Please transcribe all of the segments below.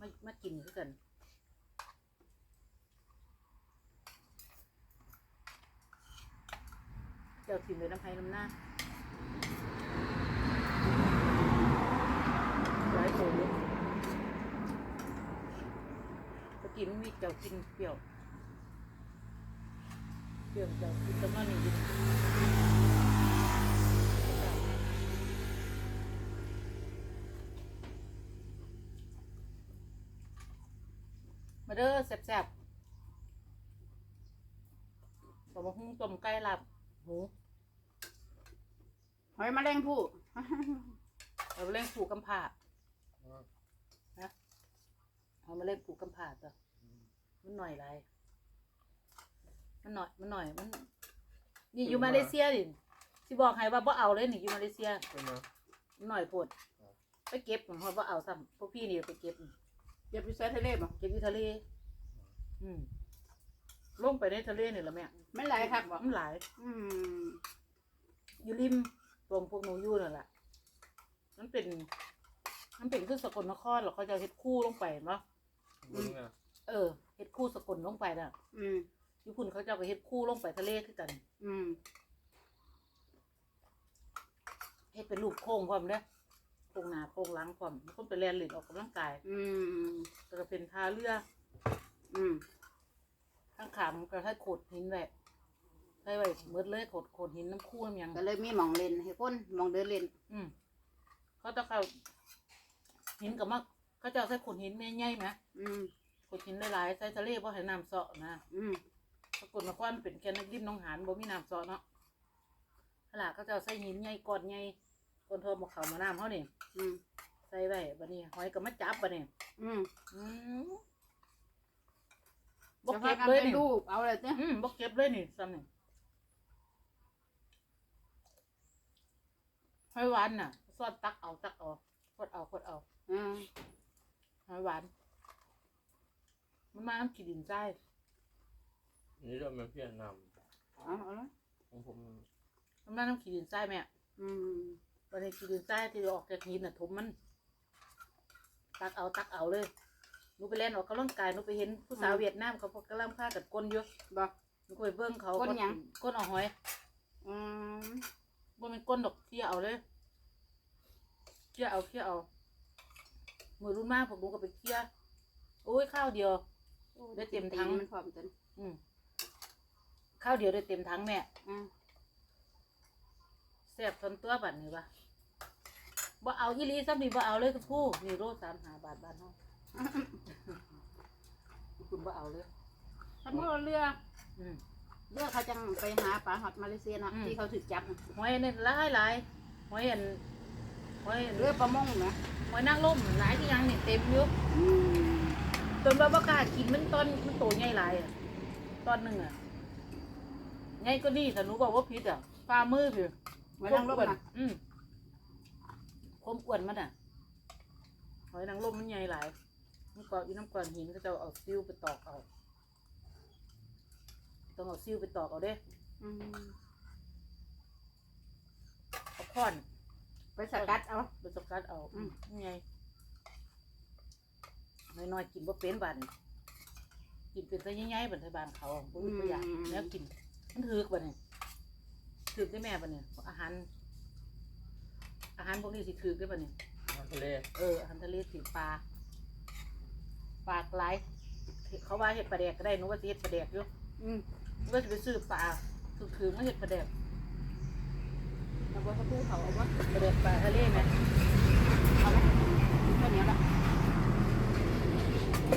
มามากินคือกันเจ้ากินเลยน้ำไผ่น้ำหน้าหลายโถเลตะกี้มันมีเจ้ากินเปรี้ยวเปรี้ยวเจ้ากินตะมันนี่กิน มาเด้อแซ่บๆต้มหุ้งต้มไก่ลาบหมูหอยแมลงผู้เอามาเล่นผูกกำผานะเอามาเล่นผูกกำผาตัวมันหน่อยไรมันหน่อย มันหน่อย มัน นี่อยู่มาเลเซียดิสิบอกให้ว่าบ่เอาเลยนี่อยู่มาเลเซียใช่ไหมมันหน่อยโพดไปเก็บของเขาบ่เอาซ้ำพวกพี่นี่ไปเก็บ เก็บอยู่ใส่ทะเลบ่เก็บที่ทะเล อืมลงไปในทะเลนี่แหละแม่ไม่ไหลคักบ่มันหลาย อืมอยู่ริมตรงพวกหนูอยู่นั่นแหละมันเป็น มันเป็นคือสกลนครหรอกเขาจะเฮ็ดคู่ลงไปเนาะบุญไงเออเฮ็ดคู่สกลลงไปน่ะ อืมญี่ปุ่นเขาจะเอาไปเฮ็ดคู่ลงไปทะเลคือกัน อืมเฮ็ดเป็นรูปโค้งพร้อมเด้อ โค้งหน้าโค้งหลังพร้อมมันคนไปแล่นเล่นออกกำลังกายอืม แล้วก็เป็นท่าเรืออืม ข้างขามก็ให้โขดหินแหละให้ไว้เมิดเลยโขดโขดหินน้ำคู่น้ำหยังก็เลยมีหมองเล่นให้คนหมองเดินเล่น อืมเขาจะเข้าหินกับมักเขาจะเอาใส่โขดหินใหญ่ๆไหมอืม โขดหินหลายๆใส่ทะเลเพราะให้น้ำเซาะนะ อืม สกลนครเป็นแค่นักริมหน้องหานบ่มีน้ำเซาะเนาะขนาดเขาจะเอาใส่หินใหญ่ก้อนใหญ่ ก้อนโทอมาเขามาน้ำเขานี่อืมใส่ไว้บัดนี้หอยก็มาจับบัดนี้อืมอืมบจะกพาเก็บกันเลยไปนี่รูปเอาเลยเจ้อืมบกเก็บเลยนี่ซ้ำนี่หอยหวานน่ะซอดตักเอาตักเอากดเอากดเอาอืมหอยหวาน มันมาน้ำขีดินใจนี่เราเป็นเพี้ยนนเอาเอาละำของผมมันมาน้ำขีดินใจแม่ อืม วันนี้ขีดินใจที่ออกจากหินน่ะถมมัน ตักเอาตักเอาเลยหนูไปเล่นออกกำลังกายหนูไปเห็นผู้สาวเวียดนามเขาพวกกำลังพากันก้นอยู่บ่หนูก็ไปเบิ้งเขาก้นหยังก้นเอาหอย อืมบ่เป็นก้นดอกเที่ยเอาเลยเที่ยเอาเที่ยเอามือรุ่นมากผมดูก็ไปเที่ยโอ้ยข้าวเดียวได้เต็มทั้งมันพร้อมจนอืมข้าวเดียวได้เต็มทั้งแม่อืม แซ่บทนตัวบัดนี่วะบ่เอาอีหลีซ้ำนี่บ่เอาเลยทุกผู้นี่โลสามหาบาทบ้านเฮาคุณบ่เอาเลยคันพวกเรืออืม เรือเขาจังไปหาปลาฮอตมาเลเซียเนาะอืม ที่เขาถึกจับน่ะหอยนี่หลายหลายหอยอันหอยอันเรือประมงนะหอยนางรมหลายที่ยังนี่เต็มอยู่อืมจนว่าบ่กล้ากินมันตอนมันโตใหญ่หลายอะตอนหนึงอะใหญ่ก็นี่ถ้าหนูบอกว่าผิดอะฝ่ามือพี่ ไว้นั่งรบอ้วนนะอืมความอ้วนมันอะหอยนางรมมันใหญ่หลายมันเกาะอยู่น้ำก้อนหินก็จะเอาซิ้วไปตอกเอาต้องเอาซิ้วไปตอกเอาเด้อืมเอาค้อนไปสกัดเอา ไปสกัดเอาอืมนี่ไงน้อยๆกินบ่เป็นบัดนกินเป็นแต่ใหญ่ๆบัดนทบานเขาบ่มีตัวอย่างแล้วกินมันถือกบัดนี่ ถือกได้แม่บัดเนี่ยอาหาร อาหารพวกนี้สิถือกได้บัดนี่น้ำทะเลเอออาหารทะเลถือปลาปลากหลายเขาว่าเห็ดปลาแดกก็ได้หนูว่าสิเห็ดปลาแดกอยู่อืมหนูว่าจะไปซื้อปลาถือถือมาเห็ดปลาแดกเอาไว้เขาพูดเขาเอาไว้ปลาแดกปลาทะเลไหมเอาไหมแค่นี้ละ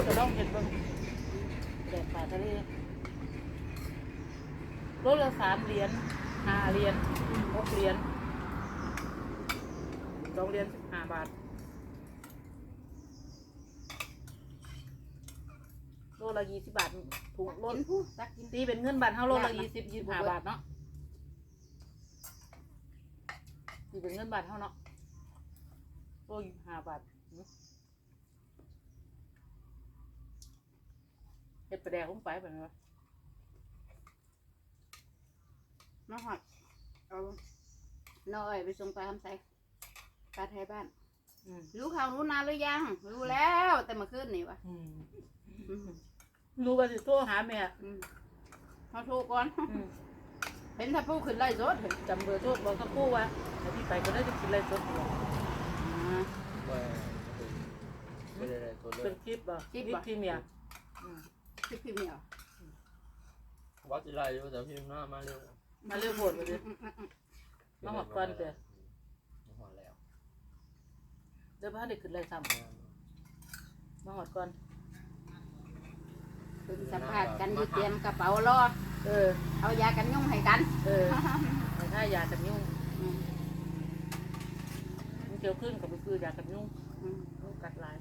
จะต้องเห็ดบ้างปลาแดกปลาทะเลรถละสามเหรียญ ห้าเหรียญหกเหรียญสองเหรียญสิบห้าบาทโลละยี่สิบบาทถูกโลกินผู้ตักกินตีเป็นเงินบาทเท่าโลละยี่สิบยี่สิบห้าบาทเนาะตีเป็นเงินบาทเท่าเนาะโลยี่สิบห้าบาทหึเฮ็ดไปแดกลงไปแบบนี้วะ มาหอดเอาน้อยไปส่งปลาทำใส่ปลาไทยบ้านอืมรู้ข่าวรู้นานหรือยัง รู้แล้วแต่เมื่อคืนนี่วะอืมอืมรู้ว่าสิโทรหาแม่อืมเขาโทรก่อน อืมเห็นถ้าผู้ขึ้นไล่สดเห็นจำเบอร์โทรบอกกับปู่ว่าถ้าพี่ไปก็ได้จะกินอะไรสดบ่อ่าว่า ไม่ได้ได้ตัวเลเป็ยนคลิปบ่คลิปคลิปบ่พรีเมียร์อืมคลิปพี่เหมียววัดสิไรอยู่แต่พี่หน้ามาเร็ว มาเรื่องโหดไปเลยอืมอืมอืมมาหอดก่อนเด้อมาหอดแล้วเดี๋ยวพาเด็กขึ้นเลยซ้ำมาหอดก่อนเป็นสัมภาษณ์กันอยู่เตรียมกระเป๋ารอเออ เอายากันยุ่งให้กัน เออแต่ถ้ายากันยุ่งอืมมันเกี่ยวขึ้นกับไปคือยากันยุ่งอืมยุ่งกัดหลาย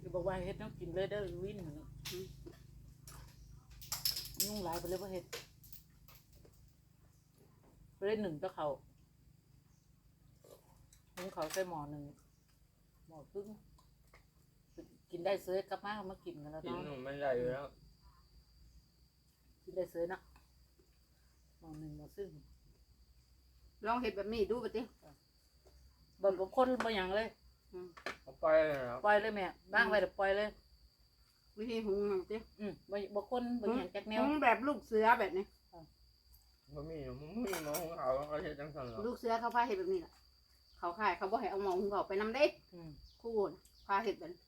อย่าบอกว่าเฮ็ดน้ำกินเลยเด้อวินเหมือนกันยุ่งหลายไปเลยว่าเฮ็ด ไปเล่นหนึ่งก็เขาหุงเขาวใส่หม้อหนึ่งหม้อครึ่งกินได้เสื้อกลับมามากินกันแล้วกินเนาะหนูไม่ได้อยู่แล้วกินได้เสื้อเนาะหม้อหนึ่งหม้อซึ่งลองเห็ดแบบนี้ดูไปสิบางคนบางอย่างเลยอืมเอาไปเลยครับปล่อยเลยแม่บ้างไว้เดี๋ยวปล่อยเลยวิธีหุงเอาสิอืมบางบางคนบางอย่างจากแนว หุงแบบลูกเสือแบบนี้ มันมีมันมีมาของเขาเขาเฮ็ดจังสันหรอลูกเสือเขาพาเห็ดแบบนี้แหละเขาขายเขาบอกให้เอาหมอหุงเขาไปนำเด็กอืม คู่น่ะพาเห็ดแบบนี้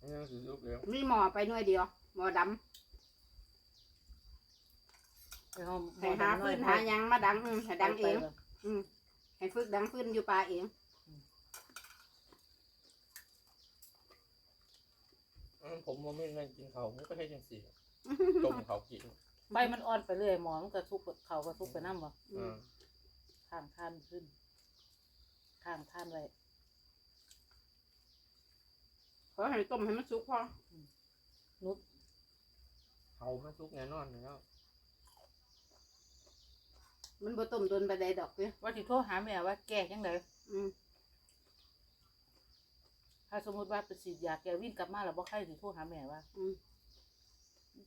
มันยังสิลูกเดียวมีหมอไปหน่วยเดียวหมอดไปห้องำให้หาฟืนหาหยังมาดังอืมให้ดังเองอืมให้ฝึกดังฟืนอยู่ป่าเอง อืมผมว่าไม่ได้กินเขาผมก็เฮ็ดจังสี่ต้มเขากิน ใบมันอ่อนไปเรื่อยหมอมันก็ทุกเขาก็ทุกไปน้ำบ่อือืมมข้างท่านขึ้น ข้างท่านไว้ขอให้ต้มให้มันสุกพอนุดเขาไม่ซุกแน่นอนอยู่แล้วมันบ่ต้มโดนไปใดดอกเด้อว่าสิโทรหาแม่ว่าแก้ยังไงอืมถ้าสมมติว่าไปฉีดยาแกวิ่งกลับมาแล้วบ่ไข้สิโทรหาแม่ว่า อืม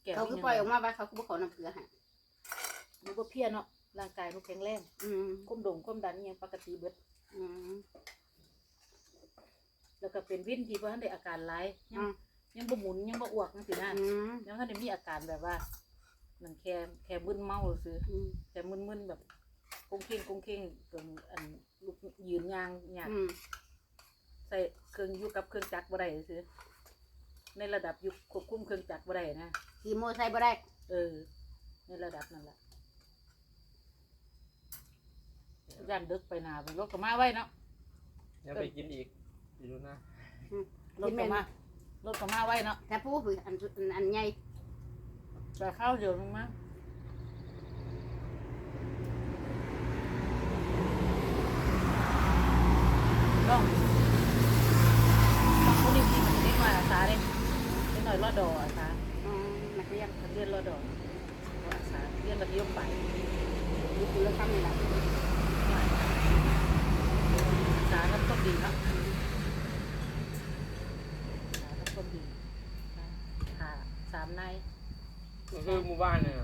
แกเขาวิ่คืงอปล่อยออกมาไว้เขาคือบ่ขอน้ำเกลือให้มันก็เพลียเนาะร่างกายมันแข็งแรงอืมความดงความดันอิหยังปกติเบิด อืม แล้วก็เป็นวินที่บ่ทันได้อาการร้ายยัอืงม ยังบ่หมุนยังบ่อ้วกจังซี่นะอืมยังทันได้มีอาการแบบว่ามันแค่แค่มึนเมาซื่ออืมแต่มึนๆแบบกงเข่งกงเข่งเกินอันลุกยืนยางยาก อืมใส่เครื่องอยู่กับเครื่องจักรบ่ได้ซื่อในระดับอยู่ควบคุมเครื่องจักรบ่ได้นะ ขี่มอเตอร์ไซค์บ่ได้ เออในระดับนั่นแหละย่านดึกไปหนาเป็นรถก็มาไว้เนาะยังไปกินอีกกินดูนะรถก็มารถก็มาไว้เนาะแต่ผู้ผู้อันอันอันใหญ่แต่ข้าวเดียวนึงมาลองลองคนนี้กินเล็กหน่อยอาสาเลยเล็กหน่อยรอดดออาสา อืมนักเรียนเรียนรอดดออาสาเรียนมัธยมไปอยู่คนละคำนี่ล่ะอาสาแล้วก็ดีเนาะอาสาแล้วก็ดีค่ะสามนายก็คือหมู่บ้านเนี่ย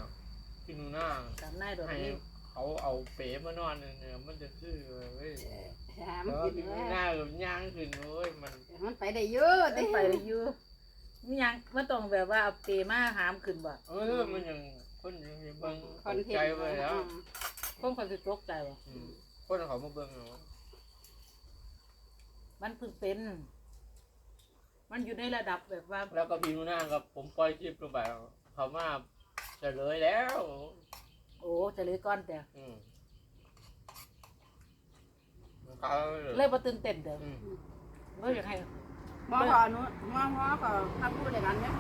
กินดูหน้าสามนายโดดให้นี้เขาเอาเป๋มานอนเนี่ยมันจะคือเว้ยหาแล้มันวกินกินแล้หน้าวแบบย่างขึ้นเว้ยมัน มันไปได้เยอะได้เด้ไปเลยอยู่ มีหยังมันต้องแบบว่าเอาเปมาหามขึ้นบ่เออมันยังคนยังมีเบิ่งคอนเทนใจต์ไว้แล้วอืมคนคนสิตกใจว่ะอืมคนเขามาเบิ่งเนาะมันเพิ่งเป็น มันอยู่ในระดับแบบว่า แล้วก็พี่หนูหน้ากับผมปล่อยคลิปลงไปเขามาเฉลยแล้ว โอ้จะเลยก้อนแต่อืมเขาเลยบ่ตื่นเต้นเด้ออืมก็อยากให้ห มอขอหนูหมอหมอขอพักพูดอย่างนั้นเนี่ย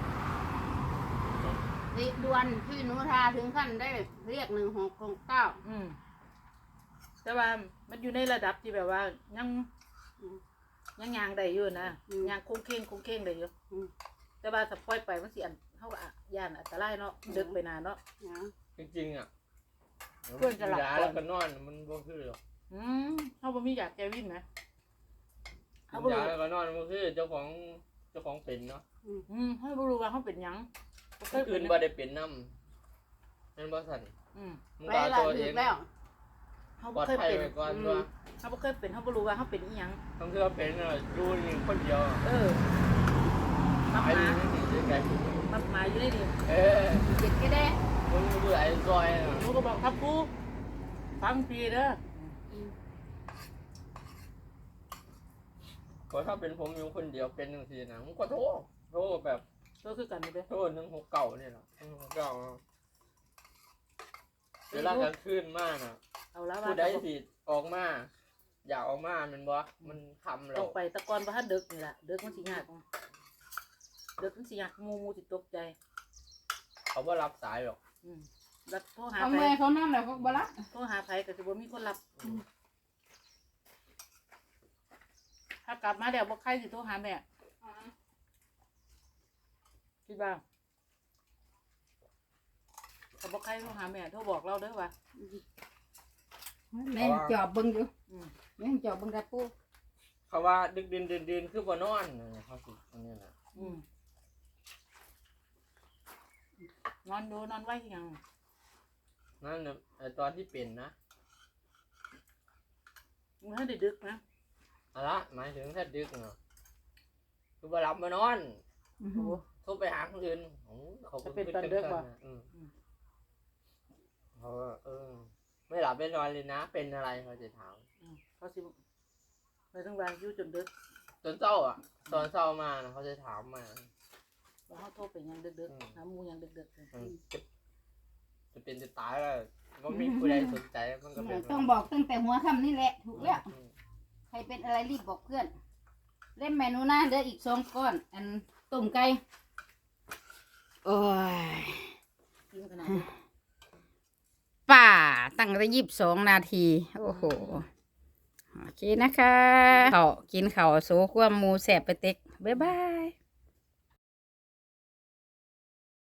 รีบด่วนพี่หนูทาถึงขั้นได้เรียกหนึ่งหกหกเก้าอืมแต่ว่ามันอยู่ในระดับที่แบบว่า ยังอืมยังยางได้อยู่นะอืมยางคงเข่งคงเข่งได้อยู่อืมแต่ว่าถ้าปล่อยไปมันสิอันเฮาก็อะย่านอันตรายเนาะอืมดึกไปนานเนาะนะจริงๆอะเพื่อนจะหลับก่อนแล้วก็นอนมันบ่คือหรอกอืมเฮาบ่มีอยากแกวินนะ กิเฮานบ่ยารู้แล้วก็นอนมันคือเจ้าของเจ้าของเป็นเนาะอืมเฮาบ่รู้ว่าเฮาเป็นหยังบ่เคเมื่ยอคืเป็นนบ่ได้เป็นน้ำนั่นบ่สั่นอืมมึงไปก็เอาละตัวดึเอกงแล้วเฮาปลบ่อดเคยภัยเป็นไว้ก่อนอืมว่าเขาบ่เคยเป็นเขาบ่รู้ว่าเขาเป็นอีหยัง ต้องเชื่อเป็นอะดูนี่คนเดียวอะเออมักไอ้หมานี่นี่ด้วยกันมักหมาอยู่ในนี่เออเจ็ดก็ได้มึงดูไอ้ซอยน่ะ หนูก็บอกครับครูฟังปีเด้อ ก็ถ้าเป็นผมอยู่คนเดียวเป็นหนึ่งทีนะมึงก็โทษโทษแบบก็คือกันนี่เด้อโทษหนึ่งหกเก่าเนี่ยนะหนึ่งหกเก่าอะเวลากลางคืนมากนะเอาละว่าผู้ใดสิออกมาอยากออกมาแมันบ่มันคำแล้ต้อวงไปแตะกอนบ่ทันดึกนี่ล่ะดึกมันสิยากดึกมันสิยากหมู่หมู่สิตกใจ เขาว่ารับสายหรอกอืมแล้วโทรหาเขาไผเมื่อยเขานั่งแล้วก็บลักโทรหาไผก็สิบ่มีคนรับ ถ้ากลับมาแล้วบ่ใครสิโทรหาแม่คิดว่าถ้าบ่ใครโทรหาแม่โทรบอกเราเด้อว่า แม่งจอบเบิ่งอยู่อืม แม่งจอบเบิ่งกระปูเขาว่าดึกดินดินดินคือบ่นอนนะเขาสิอันนี้นะอืมนอนดูนอนไว้ที่ยังนั่นน่ะไอ้ตอนที่เป็นนะมึงให้ได้ดึกนะเอะละหมายถึงถ้าดึกเนาะคือบ่รับมานอนโอ้โหโทรไปหาคนอื่นโอ้เขาจะเป็นตอนดึกวะอืมอืมเขาว่าเออ ไม่หลับไม่นอนเลยนะ เป็นอะไรเขาจะถามอืมเขาสิไปทั้งวันอยู่จนดึกจนเศร้าอะตอนเศร้ามานะเขาจะถามมาแล้วเขาโทรไปยังดึกอืมๆหาหมูยังดึกๆเลยอืมจะจะเป็นจะตายแล้วก็ไม่มีผู้ใดสนใจมันก็เป็นต้องบอกตั้งแต่หัวค่ำนี่แหละ ถูกแล้วอืมใคร เป็นอะไรรีบบอกเพื่อน เล่นเมนูหน้าเด้ออีกสองก้อน อันต้มไก่โอ้ยกินขนาดนี้ป่าตั้งแต่ยี่สิบสองนาที โอ้โหโอเคนะคะเขากินเขาวโซควมหมูแสบไปเต็ก บ๊ายบาย